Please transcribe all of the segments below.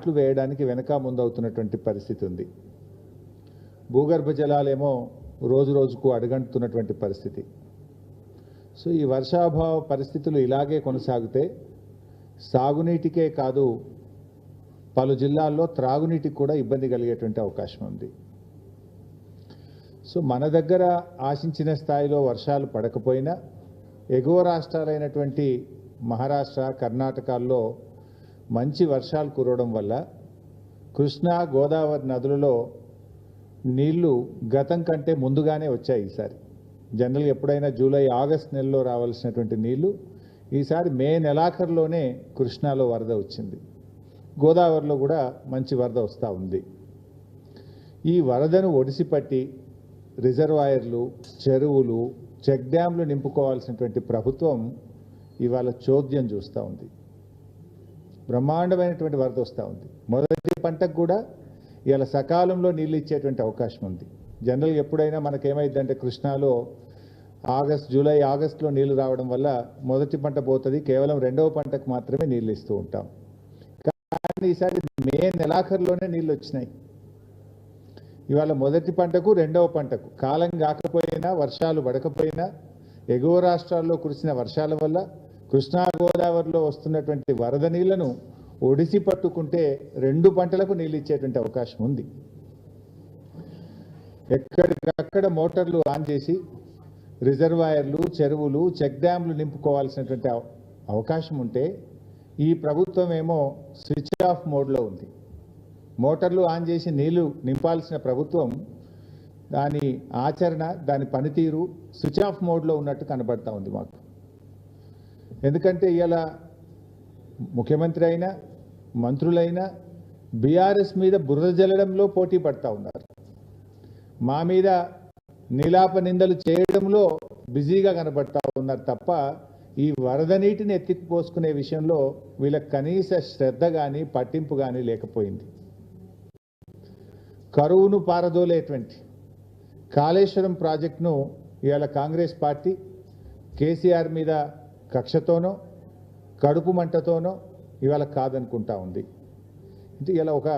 అట్లు వేయడానికి వెనక ముందవుతున్నటువంటి పరిస్థితి ఉంది భూగర్భ జలాలేమో రోజు రోజుకు అడుగంటున్నటువంటి పరిస్థితి. సో ఈ వర్షాభావ పరిస్థితులు ఇలాగే కొనసాగితే సాగునీటికే కాదు పలు జిల్లాల్లో త్రాగునీటికి కూడా ఇబ్బంది కలిగేటువంటి అవకాశం ఉంది. సో మన దగ్గర ఆశించిన స్థాయిలో వర్షాలు పడకపోయినా ఎగువ రాష్ట్రాలైనటువంటి మహారాష్ట్ర కర్ణాటకల్లో మంచి వర్షాలు కురవడం వల్ల కృష్ణా గోదావరి నదులలో నీళ్ళు గతం కంటే ముందుగానే వచ్చాయి ఈసారి. జనరల్గా ఎప్పుడైనా జూలై ఆగస్ట్ నెలలో రావాల్సినటువంటి నీళ్ళు ఈసారి మే నెలాఖరులోనే కృష్ణాలో వరద వచ్చింది. గోదావరిలో కూడా మంచి వరద వస్తూ ఉంది. ఈ వరదను ఒడిసిపట్టి రిజర్వాయర్లు చెరువులు చెక్ డ్యాంలు నింపుకోవాల్సినటువంటి ప్రభుత్వం ఇవాళ చోద్యం చూస్తూ ఉంది. బ్రహ్మాండమైనటువంటి వరద వస్తూ ఉంది. మొదటి పంటకు కూడా ఇవాళ సకాలంలో నీళ్ళు ఇచ్చేటువంటి అవకాశం ఉంది. జనరల్గా ఎప్పుడైనా మనకేమైందంటే కృష్ణాలో ఆగస్ట్ జూలై ఆగస్టులో నీళ్ళు రావడం వల్ల మొదటి పంట పోతుంది కేవలం రెండవ పంటకు మాత్రమే నీళ్ళు ఇస్తూ ఉంటాం. కానీ ఈసారి మే నెలాఖరులోనే నీళ్ళు వచ్చినాయి. ఇవాళ మొదటి పంటకు రెండవ పంటకు కాలం కాకపోయినా వర్షాలు పడకపోయినా ఎగువ రాష్ట్రాల్లో కురిసిన వర్షాల వల్ల కృష్ణా గోదావరిలో వస్తున్నటువంటి వరద నీళ్ళను ఒడిసి పట్టుకుంటే రెండు పంటలకు నీళ్ళు ఇచ్చేటువంటి అవకాశం ఉంది. ఎక్కడికక్కడ మోటార్లు ఆన్ చేసి రిజర్వాయర్లు చెరువులు చెక్ డ్యాంలు నింపుకోవాల్సినటువంటి అవకాశం ఉంటే ఈ ప్రభుత్వం ఏమో స్విచ్ ఆఫ్ మోడ్లో ఉంది. మోటార్లు ఆన్ చేసి నీళ్ళు నింపాల్సిన ప్రభుత్వం దాని ఆచరణ దాని పనితీరు స్విచ్ ఆఫ్ మోడ్లో ఉన్నట్టు కనబడతా ఉంది మాకు. ఎందుకంటే ఇలా ముఖ్యమంత్రి అయినా మంత్రులైనా బీఆర్ఎస్ మీద బురద జల్లడంలో పోటీ పడతా ఉన్నారు. మా మీద నిలాప నిందలు చేయడంలో బిజీగా కనబడతా ఉన్నారు తప్ప ఈ వరద నీటిని ఎత్తిపోసుకునే విషయంలో వీళ్ళ కనీస శ్రద్ధ కానీ పట్టింపు కానీ లేకపోయింది. కరువును పారదోలేటువంటి కాళేశ్వరం ప్రాజెక్టును ఇవాళ కాంగ్రెస్ పార్టీ కేసీఆర్ మీద కక్షతోనో కడుపు మంటతోనో ఇవాళ కాదనుకుంటా ఉంది. అంటే ఇలా ఒక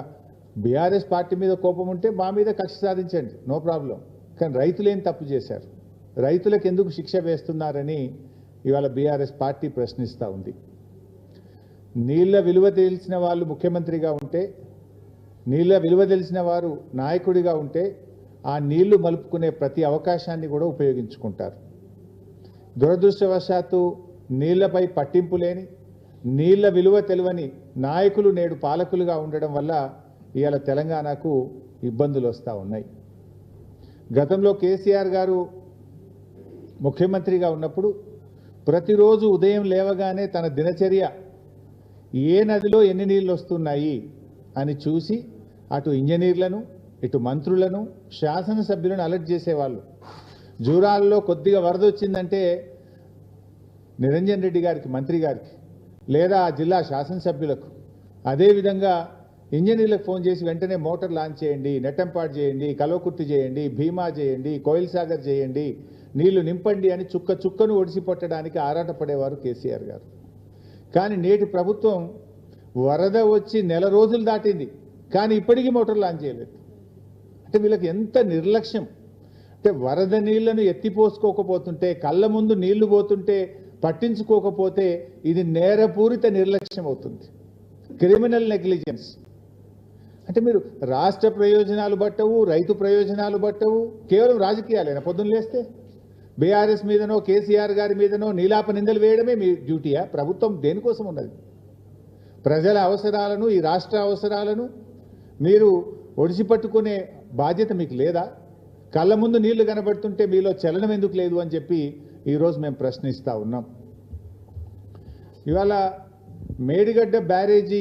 బీఆర్ఎస్ పార్టీ మీద కోపం ఉంటే మా మీద కక్ష సాధించండి నో ప్రాబ్లం. కానీ రైతులు ఏం తప్పు చేశారు? రైతులకు ఎందుకు శిక్ష వేస్తున్నారని ఇవాళ బీఆర్ఎస్ పార్టీ ప్రశ్నిస్తూ ఉంది. నీళ్ళ విలువ తెలిసిన వాళ్ళు ముఖ్యమంత్రిగా ఉంటే నీళ్ళ విలువ తెలిసిన వారు నాయకుడిగా ఉంటే ఆ నీళ్ళు మలుపుకునే ప్రతి అవకాశాన్ని కూడా ఉపయోగించుకుంటారు. దురదృష్టవశాత్తు నీళ్ళపై పట్టింపు లేని నీళ్ళ విలువ తెలియని నాయకులు నేడు పాలకులుగా ఉండడం వల్ల ఇవాళ తెలంగాణకు ఇబ్బందులు వస్తూ ఉన్నాయి. గతంలో కేసీఆర్ గారు ముఖ్యమంత్రిగా ఉన్నప్పుడు ప్రతిరోజు ఉదయం లేవగానే తన దినచర్య ఏ నదిలో ఎన్ని నీళ్ళు వస్తున్నాయి అని చూసి అటు ఇంజనీర్లను ఇటు మంత్రులను శాసనసభ్యులను అలర్ట్ చేసేవాళ్ళు. జూరాల్లో కొద్దిగా వరద వచ్చిందంటే నిరంజన్ రెడ్డి గారికి మంత్రి గారికి లేదా ఆ జిల్లా శాసనసభ్యులకు అదేవిధంగా ఇంజనీర్లకు ఫోన్ చేసి వెంటనే మోటార్ లాంచ్ చేయండి నెట్టంపాటు చేయండి కలవకుర్తి చేయండి భీమా చేయండి కోయిల్ సాగర్ చేయండి నీళ్ళు నింపండి అని చుక్క చుక్కను ఒడిసిపట్టడానికి ఆరాటపడేవారు కేసీఆర్ గారు. కానీ నేటి ప్రభుత్వం వరద వచ్చి నెల రోజులు దాటింది కానీ ఇప్పటికీ మోటార్ లాంచ్ చేయలేదు. అంటే వీళ్ళకి ఎంత నిర్లక్ష్యం? అంటే వరద నీళ్ళను ఎత్తిపోసుకోకపోతుంటే కళ్ళ ముందు నీళ్ళు పోతుంటే పట్టించుకోకపోతే ఇది నేరపూరిత నిర్లక్ష్యం అవుతుంది. క్రిమినల్ నెగ్లిజెన్స్ అంటే మీరు రాష్ట్ర ప్రయోజనాలు బట్టవు రైతు ప్రయోజనాలు బట్టవు కేవలం రాజకీయాలేనా? పొద్దున్న లేస్తే బీఆర్ఎస్ మీదనో కేసీఆర్ గారి మీదనో నీలాప నిందలు వేయడమే మీ డ్యూటీయా? ప్రభుత్వం దేనికోసం ఉన్నది? ప్రజల అవసరాలను ఈ రాష్ట్ర అవసరాలను మీరు ఒడిసి పట్టుకునే బాధ్యత మీకు లేదా? కళ్ళ ముందు నీళ్ళు కనబడుతుంటే మీలో చలనం ఎందుకు లేదు అని చెప్పి ఈరోజు మేము ప్రశ్నిస్తూ ఉన్నాం. ఇవాళ మేడిగడ్డ బ్యారేజీ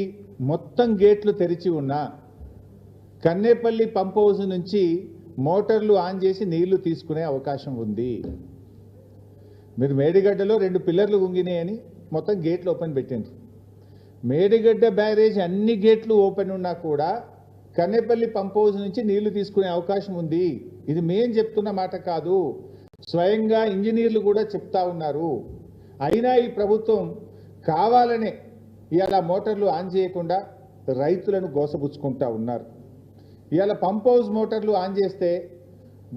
మొత్తం గేట్లు తెరిచి ఉన్నా కన్నేపల్లి పంప్ హౌస్ నుంచి మోటార్లు ఆన్ చేసి నీళ్ళు తీసుకునే అవకాశం ఉంది. మీరు మేడిగడ్డలో రెండు పిల్లర్లు గుంగినాయని మొత్తం గేట్లు ఓపెన్ పెట్టిండ్రు. మేడిగడ్డ బ్యారేజ్ అన్ని గేట్లు ఓపెన్ ఉన్నా కూడా కన్నేపల్లి పంప్ హౌస్ నుంచి నీళ్ళు తీసుకునే అవకాశం ఉంది. ఇది మేం చెప్తున్న మాట కాదు. స్వయంగా ఇంజనీర్లు కూడా చెప్తా ఉన్నారు. అయినా ఈ ప్రభుత్వం కావాలనే ఇవాళ మోటార్లు ఆన్ చేయకుండా రైతులను గోసపుచ్చుకుంటా ఉన్నారు. ఇవాళ పంప్ హౌస్ మోటార్లు ఆన్ చేస్తే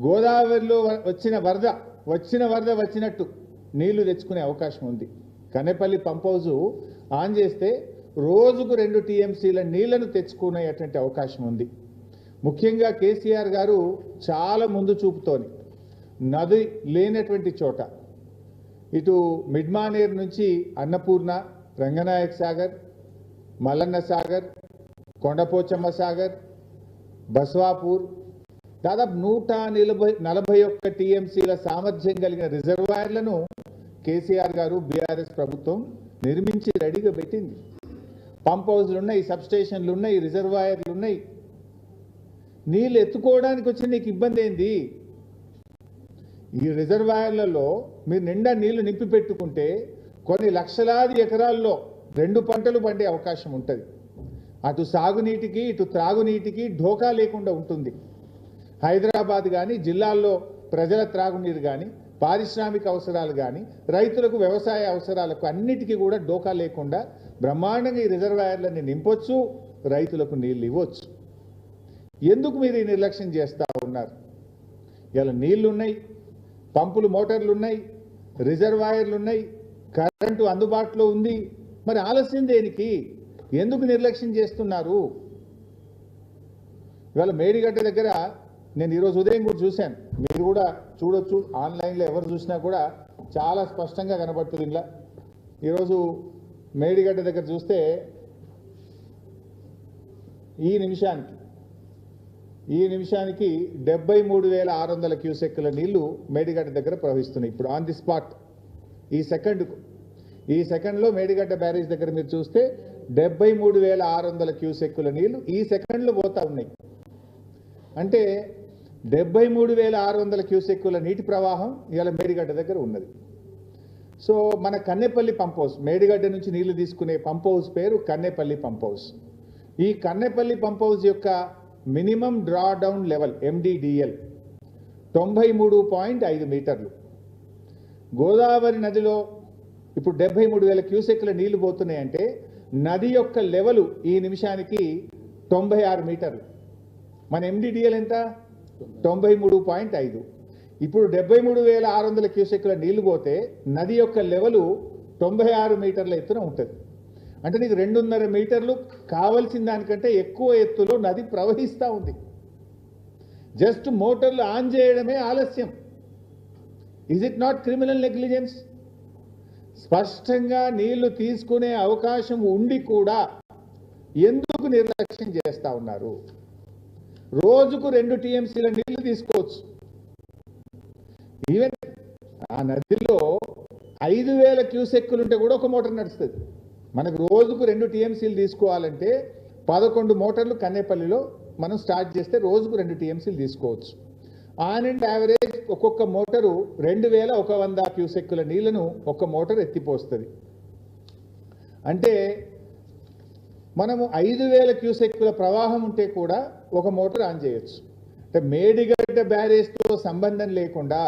గోదావరిలో వచ్చిన వరద వచ్చిన వరద వచ్చినట్టు నీళ్ళు తెచ్చుకునే అవకాశం ఉంది. కనేపల్లి పంప్ హౌస్ ఆన్ చేస్తే రోజుకు రెండు టీఎంసీల నీళ్ళను తెచ్చుకునేటువంటి అవకాశం ఉంది. ముఖ్యంగా కేసీఆర్ గారు చాలా ముందు చూపుతోని నది లేనటువంటి చోట. ఇటు మిడ్మానేర్ నుంచి అన్నపూర్ణ రంగనాయక్ సాగర్ మల్లన్న సాగర్ కొండపోచమ్మ సాగర్ బస్వాపూర్ దాదాపు నూట నలభై నలభై ఒక్క టీఎంసీల సామర్థ్యం కలిగిన రిజర్వాయర్లను కేసీఆర్ గారు బీఆర్ఎస్ ప్రభుత్వం నిర్మించి రెడీగా పెట్టింది. పంప్ హౌస్లు ఉన్నాయి సబ్ స్టేషన్లు ఉన్నాయి రిజర్వాయర్లు ఉన్నాయి నీళ్ళు ఎత్తుకోవడానికి వచ్చి నీకు ఇబ్బంది ఏంది? ఈ రిజర్వాయర్లలో మీరు నిండా నీళ్ళు నింపి పెట్టుకుంటే కొన్ని లక్షలాది ఎకరాల్లో రెండు పంటలు పండే అవకాశం ఉంటుంది. అటు సాగునీటికి ఇటు త్రాగునీటికి ఢోకా లేకుండా ఉంటుంది. హైదరాబాద్ కానీ జిల్లాల్లో ప్రజల త్రాగునీరు కానీ పారిశ్రామిక అవసరాలు కానీ రైతులకు వ్యవసాయ అవసరాలకు అన్నిటికీ కూడా డోకా లేకుండా బ్రహ్మాండంగా ఈ రిజర్వాయర్లని నింపొచ్చు రైతులకు నీళ్ళు ఇవ్వచ్చు. ఎందుకు మీరు ఈ నిర్లక్ష్యం చేస్తూ ఉన్నారు? ఇలా నీళ్ళున్నాయి. పంపులు మోటార్లు ఉన్నాయి రిజర్వాయర్లు ఉన్నాయి కరెంటు అందుబాటులో ఉంది. మరి ఆలస్యం దేనికి? ఎందుకు నిర్లక్ష్యం చేస్తున్నారు? ఇవాళ మేడిగడ్డ దగ్గర నేను ఈరోజు ఉదయం కూడా చూశాను. మీరు కూడా చూడొచ్చు. ఆన్లైన్లో ఎవరు చూసినా కూడా చాలా స్పష్టంగా కనబడుతుంది ఇలా. ఈరోజు మేడిగడ్డ దగ్గర చూస్తే ఈ నిమిషానికి ఈ నిమిషానికి డెబ్బై మూడు వేల ఆరు వందల క్యూసెక్కుల నీళ్ళు మేడిగడ్డ దగ్గర ప్రవహిస్తున్నాయి. ఇప్పుడు ఆన్ ది స్పాట్ ఈ సెకండ్కు. ఈ సెకండ్లో మేడిగడ్డ బ్యారేజ్ దగ్గర మీరు చూస్తే డెబ్బై మూడు వేల ఆరు వందల క్యూసెక్కుల నీళ్ళు ఈ సెకండ్లో పోతా ఉన్నాయి. అంటే డెబ్బై మూడు వేల ఆరు వందల క్యూసెక్కుల నీటి ప్రవాహం ఇవాళ మేడిగడ్డ దగ్గర ఉన్నది. సో మన కన్నెపల్లి పంప్ హౌస్ మేడిగడ్డ నుంచి నీళ్ళు తీసుకునే పంప్ హౌస్ పేరు కన్నెపల్లి పంప్ హౌస్ ఈ కన్నెపల్లి పంప్ హౌస్ యొక్క minimum draw down level MDDL తొంభై మూడు పాయింట్ ఐదు మీటర్లు. గోదావరి నదిలో ఇప్పుడు డెబ్బై మూడు వేల క్యూసెక్ల నీళ్ళు పోతున్నాయంటే నది యొక్క లెవెలు ఈ నిమిషానికి తొంభై ఆరు మీటర్లు. మన ఎండిడిఎల్ ఎంత? తొంభై మూడు పాయింట్ ఐదు. ఇప్పుడు డెబ్బై మూడు వేల ఆరు వందల క్యూసెక్ల నీళ్ళు పోతే నది యొక్క లెవెలు తొంభై ఆరు మీటర్ల ఎత్తున ఉంటుంది. అంటే నీకు రెండున్నర మీటర్లు కావలసిన దానికంటే ఎక్కువ ఎత్తులో నది ప్రవహిస్తూ ఉంది. జస్ట్ మోటార్లు ఆన్ చేయడమే ఆలస్యం. Is it not criminal negligence స్పష్టంగా నీళ్ళు తీసుకునే అవకాశం ఉండి కూడా ఎందుకు నిర్లక్ష్యం చేస్తా ఉన్నారు? రోజుకు రెండు టీఎంసీల నీళ్ళు తీసుకోవచ్చు. ఈవెన్ ఆ నదిలో ఐదు వేల క్యూసెక్కులుంటే కూడా ఒక మోటార్ నడుస్తుంది. మనకు రోజుకు రెండు టీఎంసీలు తీసుకోవాలంటే పదకొండు మోటార్లు కన్నేపల్లిలో మనం స్టార్ట్ చేస్తే రోజుకు రెండు టీఎంసీలు తీసుకోవచ్చు. ఆన్ అండ్ యావరేజ్ ఒక్కొక్క మోటారు రెండు వేల ఒక వంద క్యూసెక్కుల నీళ్ళను ఒక మోటార్ ఎత్తిపోస్తుంది. అంటే మనము ఐదు వేల క్యూసెక్కుల ప్రవాహం ఉంటే కూడా ఒక మోటార్ ఆన్ చేయొచ్చు. అంటే మేడిగడ్డ బ్యారేజ్తో సంబంధం లేకుండా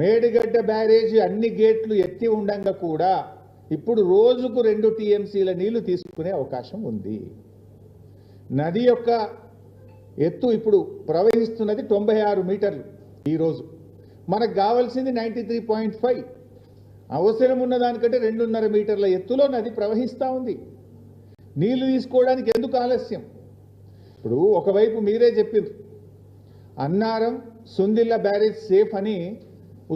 మేడిగడ్డ బ్యారేజ్ అన్ని గేట్లు ఎత్తి ఉండంగా కూడా ఇప్పుడు రోజుకు రెండు టీఎంసీల నీళ్ళు తీసుకునే అవకాశం ఉంది. నది యొక్క ఎత్తు ఇప్పుడు ప్రవహిస్తున్నది తొంభై ఆరు మీటర్లు ఈరోజు మనకు కావాల్సింది నైంటీ త్రీ పాయింట్ ఫైవ్. అవసరం ఉన్న దానికంటే రెండున్నర మీటర్ల ఎత్తులో నది ప్రవహిస్తూ ఉంది. నీళ్ళు తీసుకోవడానికి ఎందుకు ఆలస్యం? ఇప్పుడు ఒకవైపు మీరే చెప్పిండ్రు అన్నారం సుందిల్ల బ్యారేజ్ సేఫ్ అని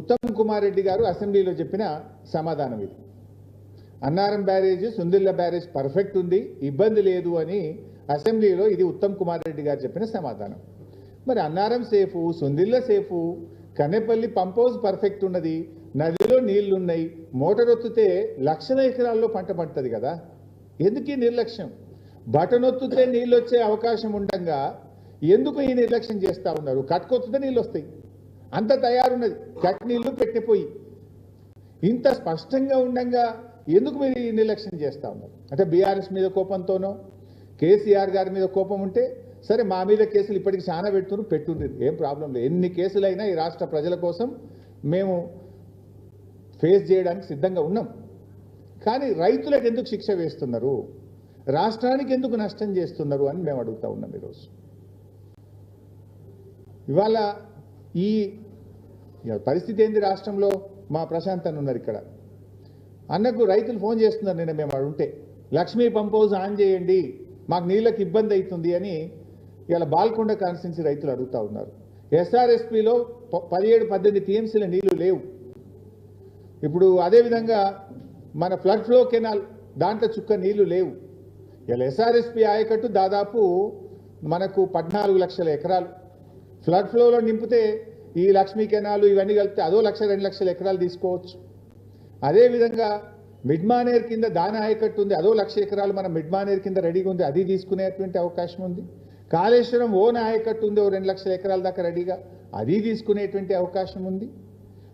ఉత్తమ్ కుమార్ రెడ్డి గారు అసెంబ్లీలో చెప్పిన సమాధానం ఇది. Annaram barrage Sundilla barrage perfect ఉంది ఇబ్బంది లేదు అని అసెంబ్లీలో ఇది ఉత్తమ్ కుమార్ రెడ్డి గారు చెప్పిన సమాధానం. మరి Annaram safe Sundilla safe Kannepalli pump house perfect ఉన్నది నదిలో నీళ్ళున్నాయి మోటార్ ఒత్తితే లక్షల ఎకరాల్లో పంట పండుతుంది కదా. ఎందుకు ఈ నిర్లక్ష్యం? బటనొత్తితే నీళ్ళు వచ్చే అవకాశం ఉండగా ఎందుకు ఈ నిర్లక్ష్యం చేస్తూ ఉన్నారు? కట్టుకొత్తితే నీళ్ళు వస్తాయి అంత తయారున్నది. కట్ నీళ్ళు పెట్టిపోయి. ఇంత స్పష్టంగా ఉండంగా ఎందుకు మీరు ఈ నిర్లక్ష్యం చేస్తూ ఉన్నారు? అంటే బీఆర్ఎస్ మీద కోపంతోనో కేసీఆర్ గారి మీద కోపం ఉంటే సరే మా మీద కేసులు ఇప్పటికి చాలా పెడుతున్నారు పెట్టుండ్రు ఏం ప్రాబ్లం లేదు. ఎన్ని కేసులైనా ఈ రాష్ట్ర ప్రజల కోసం మేము ఫేస్ చేయడానికి సిద్ధంగా ఉన్నాం. కానీ రైతులకు ఎందుకు శిక్ష వేస్తున్నారు? రాష్ట్రానికి ఎందుకు నష్టం చేస్తున్నారు అని మేము అడుగుతా ఉన్నాం ఈరోజు. ఇవాళ ఈ పరిస్థితి ఏంది రాష్ట్రంలో? మా ప్రశాంత్ అని ఉన్నారు ఇక్కడ. అన్నకు రైతులు ఫోన్ చేస్తున్నారు నేను మేము ఉంటే. లక్ష్మీ పంప్ హౌస్ ఆన్ చేయండి మాకు నీళ్ళకి ఇబ్బంది అవుతుంది అని ఇలా బాల్కొండ కాన్స్టిట్యున్సీ రైతులు అడుగుతా ఉన్నారు. ఎస్ఆర్ఎస్పిలో పదిహేడు పద్దెనిమిది టీఎంసీల నీళ్ళు లేవు. ఇప్పుడు అదేవిధంగా మన ఫ్లడ్ ఫ్లో కెనాల్ దాంట్లో చుక్క నీళ్ళు లేవు. ఇలా ఎస్ఆర్ఎస్పి ఆయకట్టు దాదాపు మనకు పద్నాలుగు లక్షల ఎకరాలు. ఫ్లడ్ ఫ్లోలో నింపితే ఈ లక్ష్మీ కెనాలు ఇవన్నీ కలిపితే అదో లక్ష రెండు లక్షల ఎకరాలు తీసుకోవచ్చు. అదేవిధంగా మిడ్మానేర్ కింద దాని ఆయకట్టు ఉంది. అదో లక్ష ఎకరాలు మన మిడ్మానేర్ కింద రెడీగా ఉంది. అది తీసుకునేటువంటి అవకాశం ఉంది. కాళేశ్వరం ఓన్ ఆయకట్టు ఉంది. ఓ రెండు లక్షల ఎకరాల దాకా రెడీగా అది తీసుకునేటువంటి అవకాశం ఉంది.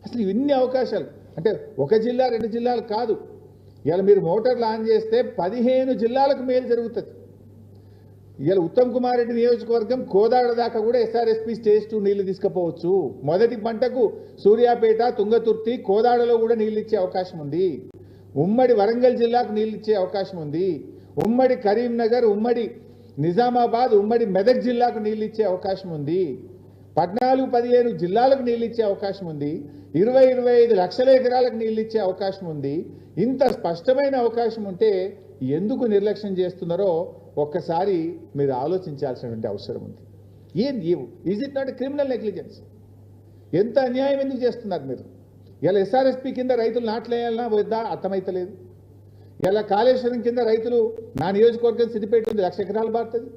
అసలు ఇన్ని అవకాశాలు. అంటే ఒక జిల్లా రెండు జిల్లాలు కాదు. ఇలా మీరు మోటార్లు ఆన్ చేస్తే పదిహేను జిల్లాలకు మేలు జరుగుతుంది. ఇవాళ ఉత్తమ్ కుమార్ రెడ్డి నియోజకవర్గం కోదాడ దాకా కూడా ఎస్ఆర్ఎస్పీ స్టేజ్ టూ నీళ్ళు తీసుకుపోవచ్చు. మొదటి పంటకు సూర్యాపేట తుంగతుర్తి కోదాడలో కూడా నీళ్ళు ఇచ్చే అవకాశం ఉంది. ఉమ్మడి వరంగల్ జిల్లాకు నీళ్ళు ఇచ్చే అవకాశం ఉంది. ఉమ్మడి కరీంనగర్ ఉమ్మడి నిజామాబాద్ ఉమ్మడి మెదక్ జిల్లాకు నీళ్ళు ఇచ్చే అవకాశం ఉంది. పద్నాలుగు పదిహేను జిల్లాలకు నీళ్ళు ఇచ్చే అవకాశం ఉంది. ఇరవై ఇరవై ఐదు లక్షల ఎకరాలకు నీళ్ళు ఇచ్చే అవకాశం ఉంది. ఇంత స్పష్టమైన అవకాశం ఉంటే ఎందుకు నిర్లక్ష్యం చేస్తున్నారో ఒక్కసారి మీరు ఆలోచించాల్సినటువంటి అవసరం ఉంది. ఏం is it not criminal negligence ఎంత అన్యాయం ఎందుకు చేస్తున్నారు మీరు? ఇలా ఎస్ఆర్ఎస్పి కింద రైతులు నాట్లేయాలన్నా వద్దా? అర్థమైతలేదు. ఇలా కాళేశ్వరం కింద రైతులు నా నియోజకవర్గం సిద్దిపేట ఉంది లక్ష ఎకరాలు బారుతుంది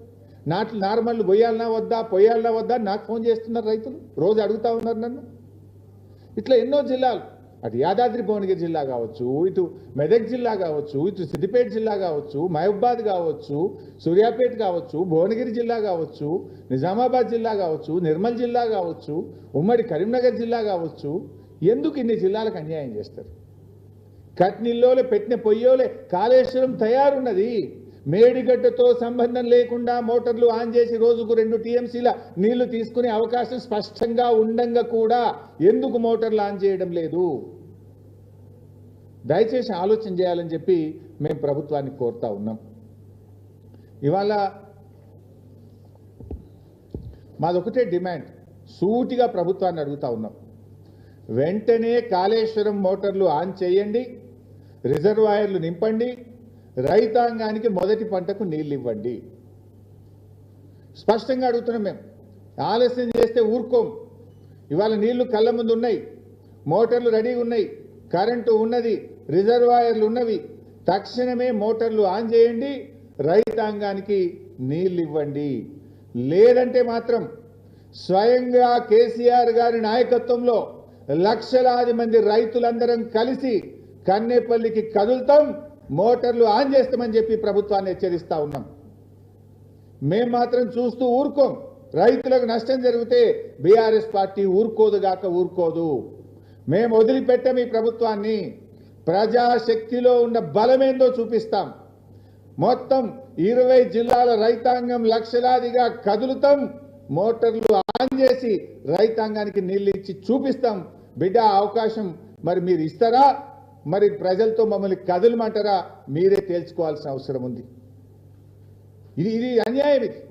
నాట్లు నార్మల్ పోయాలన్నా వద్దా పోయాలన్నా వద్దా? నాకు ఫోన్ చేస్తున్నారు రైతులు. రోజు అడుగుతా ఉన్నారు నన్ను. ఇట్లా ఎన్నో జిల్లాలు అటు యాదాద్రి భువనగిరి జిల్లా కావచ్చు ఇటు మెదక్ జిల్లా కావచ్చు ఇటు సిద్దిపేట జిల్లా కావచ్చు మహబూబాద్ కావచ్చు సూర్యాపేట కావచ్చు భువనగిరి జిల్లా కావచ్చు నిజామాబాద్ జిల్లా కావచ్చు నిర్మల్ జిల్లా కావచ్చు ఉమ్మడి కరీంనగర్ జిల్లా కావచ్చు. ఎందుకు ఇన్ని జిల్లాలకు అన్యాయం చేస్తారు? కట్నిల్లోలే పెట్టిన పొయ్యోలే కాళేశ్వరం తయారున్నది. మేడిగడ్డతో సంబంధం లేకుండా మోటార్లు ఆన్ చేసి రోజుకు రెండు టీఎంసీల నీళ్ళు తీసుకునే అవకాశం స్పష్టంగా ఉండంగా కూడా ఎందుకు మోటార్లు ఆన్ చేయడం లేదు? దయచేసి ఆలోచన చేయాలని చెప్పి మేము ప్రభుత్వాన్ని కోరుతా ఉన్నాం. ఇవాళ మాదొకటే డిమాండ్ సూటిగా ప్రభుత్వాన్ని అడుగుతా ఉన్నాం. వెంటనే కాళేశ్వరం మోటార్లు ఆన్ చేయండి రిజర్వాయర్లు నింపండి రైతాంగానికి మొదటి పంటకు నీళ్ళు ఇవ్వండి స్పష్టంగా అడుగుతున్నాం మేము. ఆలస్యం చేస్తే ఊరుకోం. ఇవాళ నీళ్ళు కళ్ళ ముందు ఉన్నాయి మోటార్లు రెడీగా ఉన్నాయి. కరెంటు ఉన్నది. రిజర్వాయర్లు ఉన్నవి. తక్షణమే మోటార్లు ఆన్ చేయండి. రైతాంగానికి నీళ్ళు ఇవ్వండి లేదంటే మాత్రం స్వయంగా కేసీఆర్ గారి నాయకత్వంలో లక్షలాది మంది రైతులందరం కలిసి కన్నేపల్లికి కదులుతాం. మోటార్లు ఆన్ చేస్తామని చెప్పి ప్రభుత్వాన్ని హెచ్చరిస్తా ఉన్నాం. మేం మాత్రం చూస్తూ ఊరుకోం. రైతులకు నష్టం జరిగితే బీఆర్ఎస్ పార్టీ ఊరుకోదు గాక ఊరుకోదు. మేము వదిలిపెట్టాం ఈ ప్రభుత్వాన్ని. ప్రజాశక్తిలో ఉన్న బలమేందో చూపిస్తాం. మొత్తం ఇరవై జిల్లాల రైతాంగం లక్షలాదిగా కదులుతాం. మోటార్లు ఆన్ చేసి రైతాంగానికి నీళ్ళు ఇచ్చి చూపిస్తాం. బిడ్డ అవకాశం మరి మీరు ఇస్తారా? మరి ప్రజలతో మమ్మల్ని కదలమంటారా? మీరే తేల్చుకోవాల్సిన అవసరం ఉంది. ఇది ఇది అన్యాయం ఇది.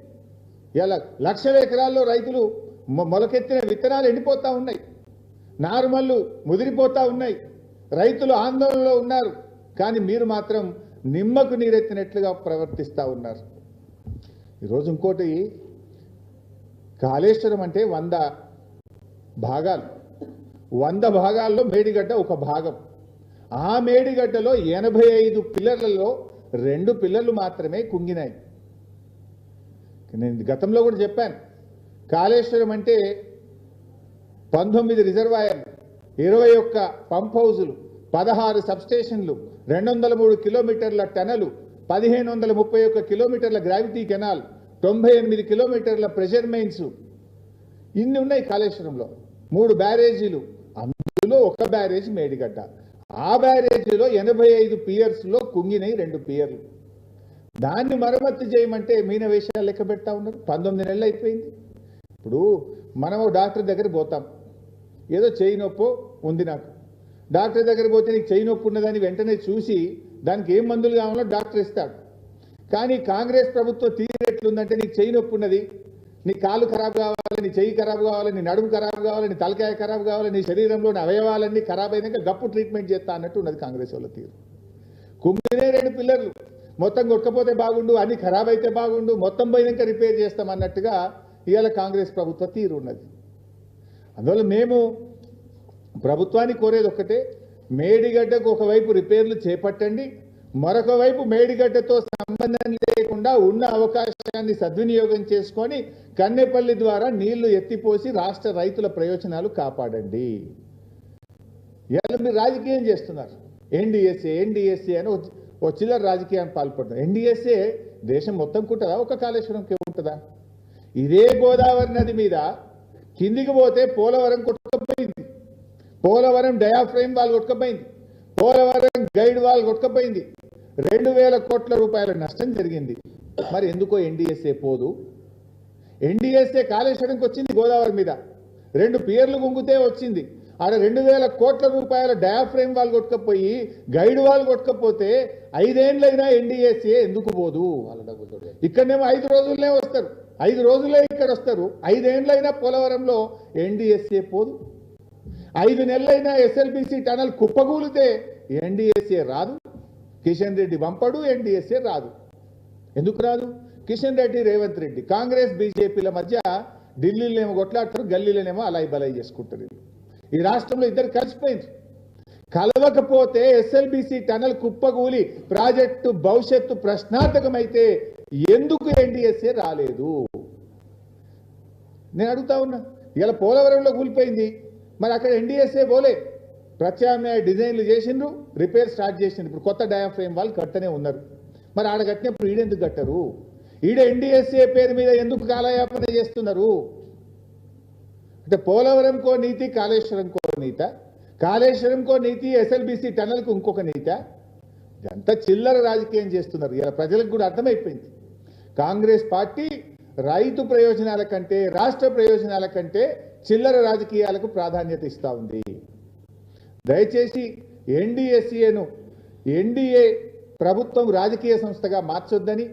ఇలా లక్షల ఎకరాల్లో రైతులు మొలకెత్తిన విత్తనాలు ఎండిపోతూ ఉన్నాయి. నారుమల్లు ముదిరిపోతూ ఉన్నాయి. రైతులు ఆందోళనలో ఉన్నారు. కానీ మీరు మాత్రం నిమ్మకు నీరెత్తినట్లుగా ప్రవర్తిస్తూ ఉన్నారు. ఈరోజు ఇంకోటి కాళేశ్వరం అంటే వంద భాగాలు. వంద భాగాల్లో మేడిగడ్డ ఒక భాగం. ఆ మేడిగడ్డలో ఎనభై ఐదు పిల్లర్లలో రెండు పిల్లర్లు మాత్రమే కుంగినాయి. నేను గతంలో కూడా చెప్పాను కాళేశ్వరం అంటే పంతొమ్మిది రిజర్వాయర్లు ఇరవై ఒక్క పంప్ హౌజులు పదహారు సబ్స్టేషన్లు రెండు వందల మూడు కిలోమీటర్ల టనలు పదిహేను వందల ముప్పై ఒక్క కిలోమీటర్ల గ్రావిటీ కెనాల్ తొంభై ఎనిమిది కిలోమీటర్ల ప్రెషర్ మెయిన్స్. ఇన్ని ఉన్నాయి కాళేశ్వరంలో. మూడు బ్యారేజీలు అందులో ఒక బ్యారేజ్ మేడిగడ్డ. ఆ బ్యారేజీలో ఎనభై ఐదు పియర్స్లో కుంగినాయి రెండు పియర్లు. దాన్ని మరమ్మతు చేయమంటే మీన వేషాలు లెక్క పెడతా ఉన్నారు. పంతొమ్మిది నెలలు అయిపోయింది. ఇప్పుడు మనం డాక్టర్ దగ్గర పోతాం. ఏదో చేయి నొప్పో ఉంది నాకు. డాక్టర్ దగ్గర పోతే నీకు చేయి నొప్పి ఉన్నదని వెంటనే చూసి దానికి ఏం మందులు కావాలో డాక్టర్ ఇస్తాడు. కానీ కాంగ్రెస్ ప్రభుత్వం తీరెట్లుందంటే నీకు చేయి నొప్పి ఉన్నది. నీ కాలు ఖరాబ్ కావాలి నీ చెయ్యి ఖరాబ్ కావాలి నీ నడుము ఖరాబ్ కావాలి నీ తలకాయ ఖరాబ్ కావాలి నీ శరీరంలోని అవయవాలన్నీ ఖరాబ్ అయినాక గప్పు ట్రీట్మెంట్ చేస్తా అన్నట్టు ఉన్నది కాంగ్రెస్ వాళ్ళ తీరు. కుమ్మినే రెండు పిల్లర్లు. మొత్తం కొట్టకపోతే బాగుండు అన్ని ఖరాబ్ అయితే బాగుండు మొత్తం పోయినాక రిపేర్ చేస్తాం అన్నట్టుగా ఇవాళ కాంగ్రెస్ ప్రభుత్వ తీరు ఉన్నది. అందువల్ల మేము ప్రభుత్వాన్ని కోరేది ఒక్కటే మేడిగడ్డకు ఒకవైపు రిపేర్లు చేపట్టండి మరొక వైపు మేడిగడ్డతో సంబంధం లేకుండా ఉన్న అవకాశాన్ని సద్వినియోగం చేసుకొని కన్నెపల్లి ద్వారా నీళ్ళు ఎత్తిపోసి రాష్ట్ర రైతుల ప్రయోజనాలు కాపాడండి. ఇవాళ మీరు రాజకీయం చేస్తున్నారు. ఎన్డీఎస్ఏ ఎన్డీఎస్ఏ అని ఒక- ఓ చిల్లర రాజకీయాన్ని పాల్పడుతున్నారు. ఎన్డీఎస్ఏ దేశం మొత్తం కుట్టదా? ఒక కాళేశ్వరంకి ఉంటుందా? ఇదే గోదావరి నది మీద కిందికి పోతే పోలవరం కొట్టుకపోయింది. పోలవరం డయాఫ్రేమ్ వాళ్ళు కొట్టుకపోయింది. పోలవరం గైడ్ వాళ్ళు కొట్టుకపోయింది. రెండు వేల కోట్ల రూపాయల నష్టం జరిగింది. మరి ఎందుకో ఎన్డీఎస్ఏ పోదు? ఎన్డీఎస్ఏ కాళేశ్వరంకి వచ్చింది గోదావరి మీద. రెండు పియర్లు గుంగితే వచ్చింది. ఆడ రెండు వేల కోట్ల రూపాయల డయాఫ్రేమ్ వాళ్ళు కొట్టుకపోయి గైడ్ వాళ్ళు కొట్టుకపోతే ఐదేండ్లైనా ఎన్డీఎస్ఏ ఎందుకు పోదు? వాళ్ళ డబ్బులతో ఇక్కడనేమో ఐదు రోజులనే వస్తారు. ఐదు రోజులే ఇక్కడ వస్తారు. ఐదేండ్లైనా పోలవరంలో ఎన్డీఎస్ఏ పోదు. ఐదు నెలలైనా ఎస్ఎల్బిసి టనల్ కుప్పగూలితే ఎన్డీఎస్ఏ రాదు. కిషన్ రెడ్డి పంపడు ఎన్డీఎస్ఏ రాదు. ఎందుకు రాదు? కిషన్ రెడ్డి రేవంత్ రెడ్డి కాంగ్రెస్ బీజేపీల మధ్య ఢిల్లీలోనేమో కొట్లాడతారు గల్లీలోనేమో అలాయి బలాయి చేసుకుంటారు ఈ రాష్ట్రంలో ఇద్దరు కలిసిపోయింది కలవకపోతే ఎస్ఎల్బిసి టనల్ కుప్పగూలి ప్రాజెక్టు భవిష్యత్తు ప్రశ్నార్థకమైతే ఎందుకు ఎన్డీఎస్ఏ రాలేదు? నేను అడుగుతా ఉన్నా. ఇలా పోలవరంలో కూలిపోయింది. మరి అక్కడ ఎన్డీఎస్ఏ పోలే. ప్రత్యామ్నాయ డిజైన్లు చేసిండ్రు రిపేర్ స్టార్ట్ చేసిండ్రు. ఇప్పుడు కొత్త డయాఫ్రేమ్ వాళ్ళు కట్టనే ఉన్నారు. మరి ఆడ కట్టినప్పుడు ఈడెందుకు కట్టరు? ఈడ ఎన్డీఎస్ఏ పేరు మీద ఎందుకు కాలయాపన చేస్తున్నారు? అంటే పోలవరంకో నీతి కాళేశ్వరంకో నీత. కాళేశ్వరంకో నీతి ఎస్ఎల్బిసి టనల్కు ఇంకొక నీత. ఇదంతా చిల్లర రాజకీయం చేస్తున్నారు. ఇలా ప్రజలకు కూడా అర్థమైపోయింది. కాంగ్రెస్ పార్టీ రైతు ప్రయోజనాల కంటే రాష్ట్ర ప్రయోజనాల కంటే చిల్లర రాజకీయాలకు ప్రాధాన్యత ఇస్తూ ఉంది. దయచేసి ఎన్డీఎస్ఏను ఎన్డీఏ ప్రభుత్వం రాజకీయ సంస్థగా మార్చొద్దని